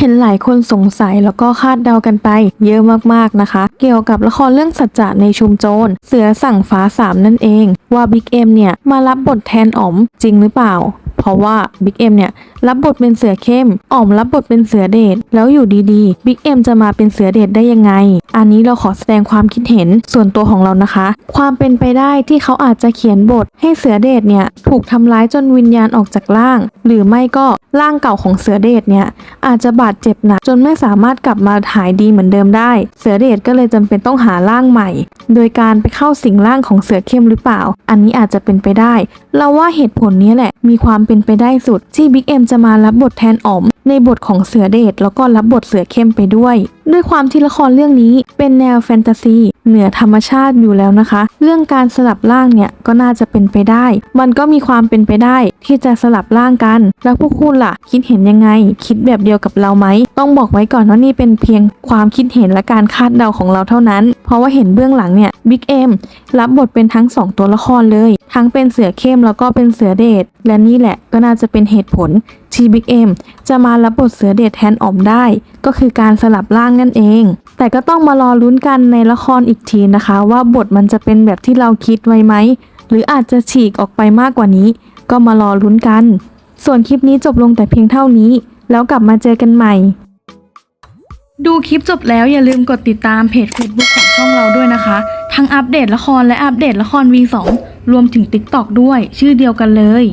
เห็นหลายคนสงสัยแล้วก็คาดเดากันไป เยอะมากๆนะคะ เกี่ยวกับละครเรื่องสัจจะในชุมโจรเสือสั่งฟ้าสามนั่นเอง ว่าบิ๊กเอ็มเนี่ยมารับบทแทนอ๋อมจริงหรือเปล่า เพราะว่าบิ๊กเอ็มเนี่ยรับบทเป็นเสือเข้มอ๋อมรับบทเป็นเสือเดชแล้วอยู่ดีๆบิ๊กเอ็มจะมาเป็นเสือเดชได้ยังไง อันนี้เราขอแสดงความคิดเห็นส่วนตัวของเรานะคะ ความเป็นไปได้ที่เขาอาจจะเขียนบทให้เสือเดชเนี่ยถูกทำร้ายจนวิญญาณออกจากร่าง หรือไม่ก็ร่างเก่าของเสือเดชเนี่ยอาจจะบาดเจ็บหนักจนไม่สามารถกลับมาหายดีเหมือนเดิมได้ เสือเดชก็เลยจำเป็นต้องหาร่างใหม่ โดยการไปเข้าสิงร่างของเสือเข้มหรือเปล่า อันนี้อาจจะเป็นไปได้ เราว่าเหตุผลนี้แหละมีความเป็นไปได้สุดที่บิ๊กเอ็มจะมารับบทแทนอ๋อมในบทของเสือเดชแล้วก็รับบทเสือเข้มไปด้วย ด้วยความที่ละครเรื่องนี้เป็นแนวแฟนตาซีเหนือธรรมชาติอยู่แล้วนะคะ เรื่องการสลับร่างเนี่ยก็น่าจะเป็นไปได้ มันก็มีความเป็นไปได้ที่จะสลับร่างกัน แล้วพวกคุณล่ะ คิดเห็นยังไง คิดแบบเดียวกับเราไหม ต้องบอกไว้ก่อนว่านี่เป็นเพียงความคิดเห็นและการคาดเดาของเราเท่านั้น เพราะว่าเห็นเบื้องหลังเนี่ยบิ๊กเอ็มรับบทเป็นทั้งสองตัวละครเลย ทั้งเป็นเสือเข้มแล้วก็เป็นเสือเดชและนี่แหละก็น่าจะเป็นเหตุผล ที่บิ๊กเอ็มจะมารับบทเสือเดชแทนอ๋อมได้ ก็คือการสลับร่างนั่นเอง แต่ก็ต้องมารอลุ้นกันในละครอีกทีนะคะ ว่าบทมันจะเป็นแบบที่เราคิดไว้ไหม หรืออาจจะฉีกออกไปมากกว่านี้ ก็มารอลุ้นกัน ส่วนคลิปนี้จบลงแต่เพียงเท่านี้ แล้วกลับมาเจอกันใหม่ ดูคลิปจบแล้วอย่าลืมกดติดตามเพจ Facebook ของช่องเราด้วยนะคะ ทั้งอัปเดตละครและอัปเดตละคร V2 รวมถึง TikTok ด้วย ชื่อเดียวกันเลย